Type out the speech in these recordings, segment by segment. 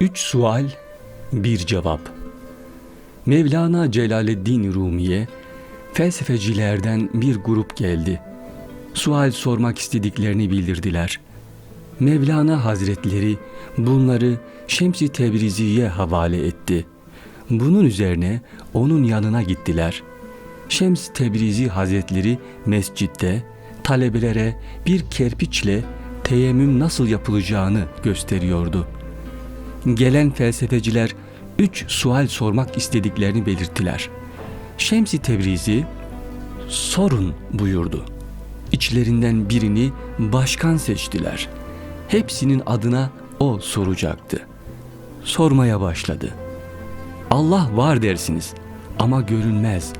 Üç sual, bir cevap. Mevlana Celaleddin Rumi'ye felsefecilerden bir grup geldi. Sual sormak istediklerini bildirdiler. Mevlana Hazretleri bunları Şems-i Tebrizi'ye havale etti. Bunun üzerine onun yanına gittiler. Şems Tebrizi Hazretleri mescitte talebelere bir kerpiçle teyemmüm nasıl yapılacağını gösteriyordu. Gelen felsefeciler üç sual sormak istediklerini belirttiler. Şems-i Tebrizi sorun buyurdu. İçlerinden birini başkan seçtiler. Hepsinin adına o soracaktı. Sormaya başladı. Allah var dersiniz ama görünmez.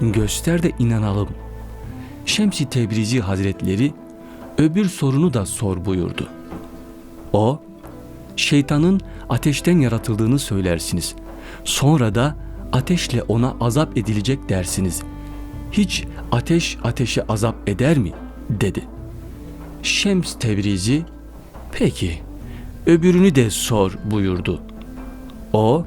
Göster de inanalım. Şems-i Tebrizi Hazretleri öbür sorunu da sor buyurdu. O, şeytanın ateşten yaratıldığını söylersiniz. Sonra da ateşle ona azap edilecek dersiniz. Hiç ateş ateşe azap eder mi? dedi. Şems Tebrizi, peki öbürünü de sor buyurdu. O,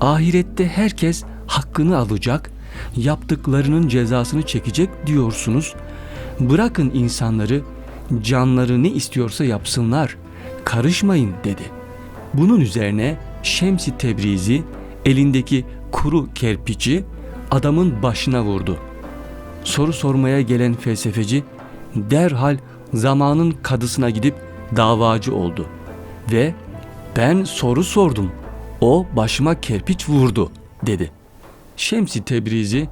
ahirette herkes hakkını alacak, yaptıklarının cezasını çekecek diyorsunuz. Bırakın insanları, canları ne istiyorsa yapsınlar, karışmayın dedi. Bunun üzerine Şems-i Tebrizi elindeki kuru kerpiçi adamın başına vurdu. Soru sormaya gelen felsefeci derhal zamanın kadısına gidip davacı oldu ve ben soru sordum. O başıma kerpiç vurdu dedi. Şemsi Tebrizi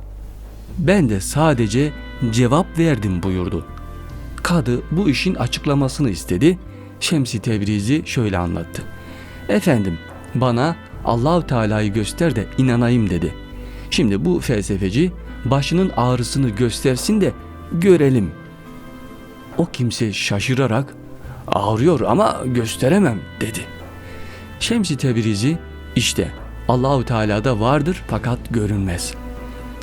ben de sadece cevap verdim buyurdu. Kadı bu işin açıklamasını istedi. Şemsi Tebrizi şöyle anlattı. Efendim bana Allahu Teala'yı göster de inanayım dedi. Şimdi bu felsefeci başının ağrısını göstersin de görelim. O kimse şaşırarak ağrıyor ama gösteremem dedi. Şems-i Tebrizi işte Allahu Teala'da vardır fakat görünmez.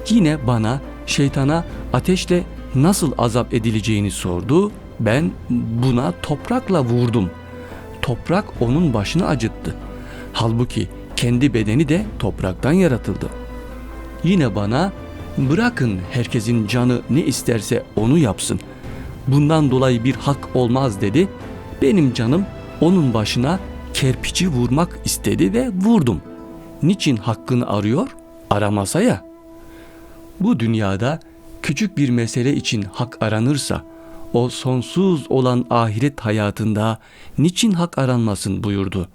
Yine bana şeytana ateşle nasıl azap edileceğini sordu. Ben buna toprakla vurdum. Toprak onun başını acıttı. Halbuki kendi bedeni de topraktan yaratıldı. Yine bana bırakın herkesin canı ne isterse onu yapsın. Bundan dolayı bir hak olmaz dedi. Benim canım onun başına kerpiçi vurmak istedi ve vurdum. Niçin hakkını arıyor? Aramasa ya. Bu dünyada küçük bir mesele için hak aranırsa o sonsuz olan ahiret hayatında niçin hak aranmasın buyurdu.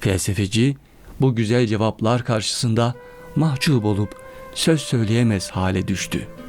Felsefeci bu güzel cevaplar karşısında mahcup olup söz söyleyemez hale düştü.''